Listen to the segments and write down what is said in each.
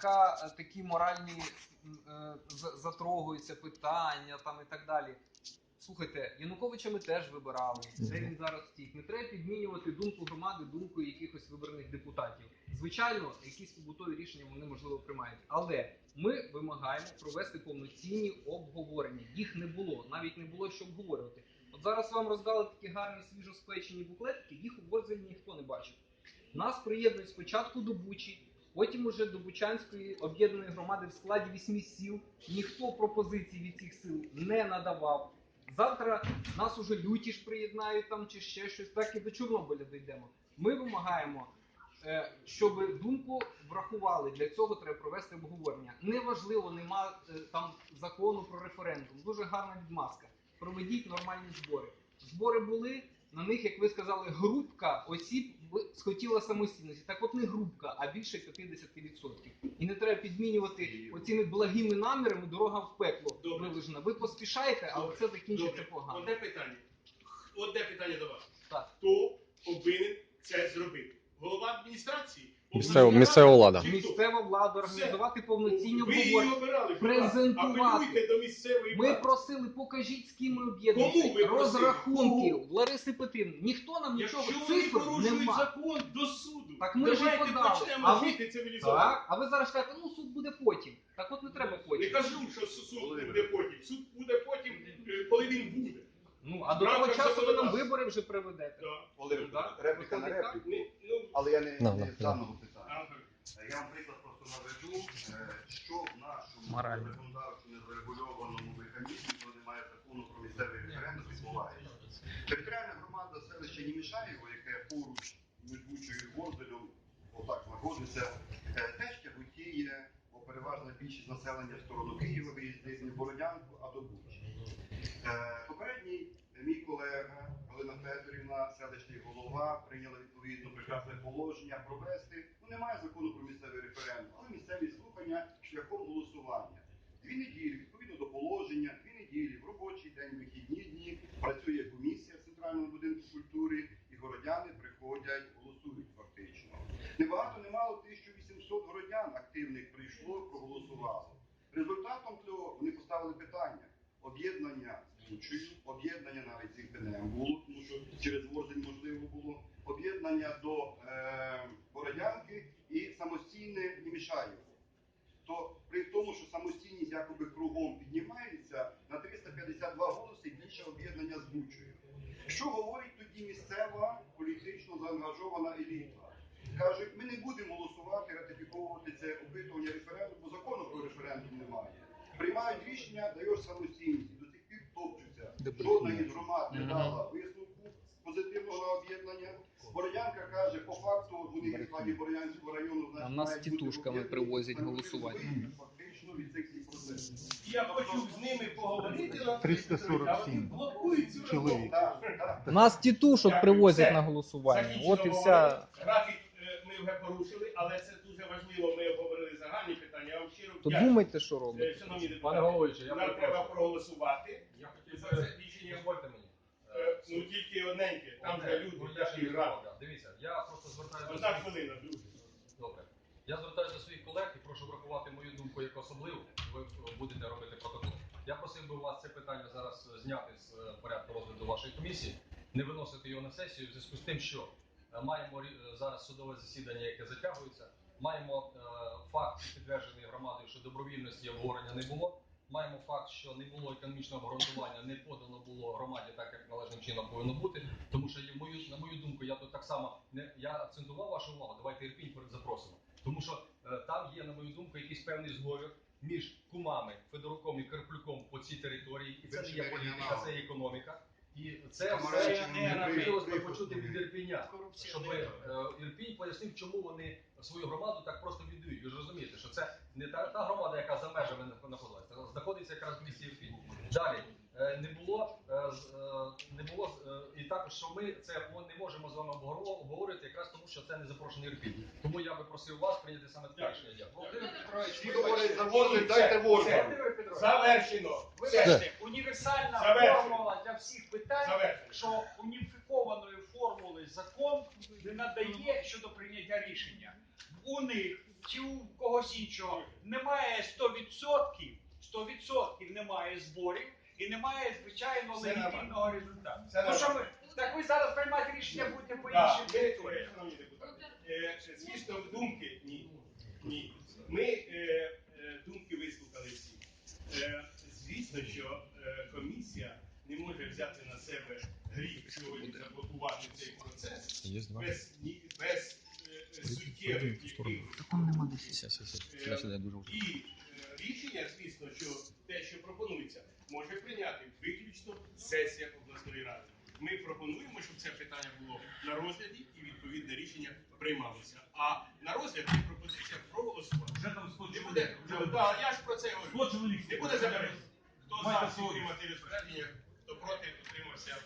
така, е, такі моральні е, затрогуються питання там і так далі. Слухайте, Януковича ми теж вибирали. Де він зараз втік? Не треба підмінювати думку громади, думку якихось вибраних депутатів. Звичайно, якісь побутові рішення вони можливо приймають, але ми вимагаємо провести повноцінні обговорення. Їх не було, навіть не було що обговорювати. От зараз вам роздали такі гарні свіжоспечені буклетики, їх у ніхто не бачив. Нас приєднують спочатку до Бучі, потім уже до Бучанської об'єднаної громади в складі вісьми сіл. Ніхто пропозицій від цих сил не надавав. Завтра нас уже люті ж приєднають там чи ще щось, так і до Чорнобиля дійдемо. Ми вимагаємо, е, щоб думку врахували. Для цього треба провести обговорення. Неважливо, нема е, там закону про референдум. Дуже гарна відмазка. Проведіть нормальні збори. Збори були. На них, як ви сказали, групка осіб схотіла самостійності. Так от не групка, а більше 50%. І не треба підмінювати оціми благими намірами дорога в пекло Добре. вилежена. Ви поспішаєте, але Добре. це закінчиться Добре. погано. Одне питання. Одне питання до вас. Так. Хто повинен це зробити? Голова адміністрації? Місцева- місцева рада? влада. Місцева влада організувати повноцінні Ви її обговорення. обирали. презентувати. Апелюйте до місцевої Ми влади. просили, покажіть, з ким ми Кому ви об'єднуємося. просили? Розрахунків Лариси Петрівни. Ніхто нам нічого Якщо вони цифр порушують нема. закон до суду, Так ми ж і давайте подали. почнемо А ви- жити цивілізовано. Так, а ви зараз кажете, ну суд буде потім. Так от не треба Не потім. кажу, що суд буде потім. Суд буде потім, е, коли він буде. Ну а до того часу ви нам законодавства. вибори вже приведете. Да. Володимир, Так? репліка на Виходить так? репліку, але я не, Ну, не ну, з даного питання. Я вам приклад просто наведу, е, що в нашому Морально. законодавчо незрегульованому механізмі, коли немає закону про місцевий референдум, відбувається. Територіальна громада селища Німішаєво, яке поруч між Бучою отак знаходиться, е, теж тяготіє, бо переважна більшість населення в сторону Києва виїздить не Бородянку, а до Бучі. Е, Попередній мій колега Галина Федорівна, селищний голова, прекрасне положення провести. Ну немає закону про місцевий референдум, але місцеві слухання шляхом голосування. Дві неділі, відповідно до положення, дві неділі в робочий день, вихідні дні працює комісія в центральному будинку культури, і городяни приходять, голосують фактично. Небагато немало 1800 городян активних прийшло, проголосувало. Результатом цього вони поставили питання об'єднання з Бучею, об'єднання навіть з Ірпенем було, тому що через Ворзель об'єднання до е, Бородянки і самостійне Німішаєво. То при тому, що самостійність якоби кругом піднімається, на 352 голоси більше об'єднання з Бучею. Що говорить тоді місцева політично заангажована еліта? Кажуть, ми не будемо голосувати, ратифіковувати це опитування референдум, бо закону про референдум немає. Приймають рішення, даєш самостійність. До сих пір топчуться. Жодна із громад не дала висновку позитивного об'єднання. Бородянка каже, по факту вони в складі Бородянського району значить, А нас бути тітушками привозять Вони голосувати. Фактично від цих всіх процесів. Я хочу з ними поговорити, Анатолій 347 а вони блокують цю чоловік. Так, так. Нас тітушок Дякую. привозять Все. на голосування. От і вся. Графік е, ми вже порушили, але це дуже важливо. Ми обговорили загальні питання. Я вам щиро То вдячний. думайте, що Е, робите. Депутати, Пане головуючий, я нам треба проголосувати Я хотів за це рішення. дозвольте мені. Е, Ну тільки одненьке, там Одне, люди, ну, я да. Дивіться, я просто звертаюся до Одна своїх... хвилина, друзі. Добре. Я звертаюся до своїх колег і прошу врахувати мою думку як особливу. Ви будете робити протокол. Я просив би у вас це питання зараз зняти з е, порядку розгляду вашої комісії, не виносити його на сесію в зв'язку з тим, що е, маємо рі- е, зараз судове засідання, яке затягується. Маємо е, факт підтверджений громадою, що добровільності обговорення не було. Маємо факт, що не було економічного обґрунтування, не подано було громаді так, як належним чином повинно бути. Тому що є мою, на мою думку, я тут так само не я акцентував вашу увагу. Давайте Ірпінь перед запросимо. Тому що е, там є, на мою думку, якийсь певний зговір між кумами Федоруком і Карплюком по цій території, і це не є політика, це є економіка. І це хотілося б почути від Ірпіня, щоб е, Ірпінь пояснив, чому вони свою громаду так просто віддають. Ви ж розумієте, що це не та, та громада, яка а якраз в місті Далі е, не було е, е, не було і також, що ми це не можемо з вами обговорити, якраз тому, що це не запрошений Ірпінь. Тому я би просив вас прийняти саме таке рішення. Володимир Петрович, говорять дайте Ворзель. Завершено. Вибачте, універсальна Завершено. формула для всіх питань, Завершено. що уніфікованої формули закон не надає щодо прийняття рішення. У них чи у когось іншого немає 100%, 100% немає зборів і немає звичайно Все легітимного результату. Все Ну, що ви, так ви зараз приймаєте рішення будете по іншим ми, територіям. е, шановні депутати, е, звісно, думки ні. Ні. Ми е, е, думки вислухали всі. Е, звісно, що е, комісія не може взяти на себе гріх сьогодні заблокувати цей процес без, ні- без е, суттєвих якихось Е, І е, рішення, звісно, що те, що пропонується, може прийняти виключно сесія обласної ради. Ми пропонуємо, щоб це питання було на розгляді і відповідне рішення приймалося. А на розгляді пропозиція проголосувати. Вже там 100 Не буде, да, я ж про це говорю. 100 чоловік. Не буде заперечень. Хто Майте за всі розпорядження, хто проти, утримався.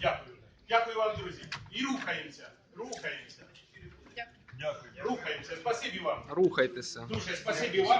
Дякую. Дякую вам, друзі. І рухаємося. Рухаємося. Дякую. Рухаємося. Спасибі вам. Рухайтеся. Дуже спасибі вам.